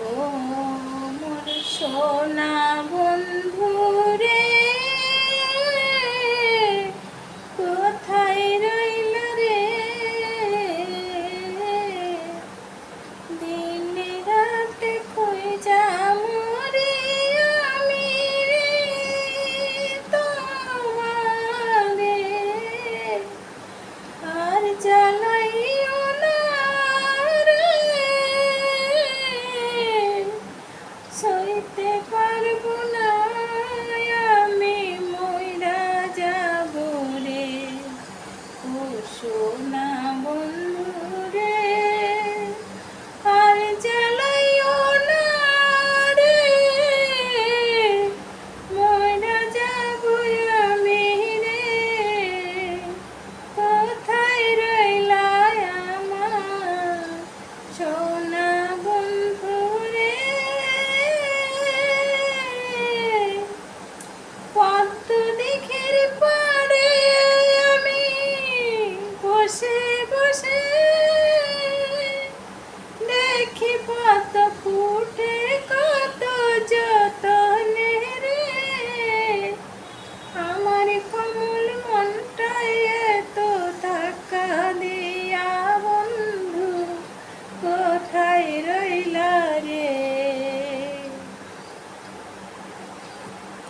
ও মোর সোনা করতে পারব না। দেখাই রইলা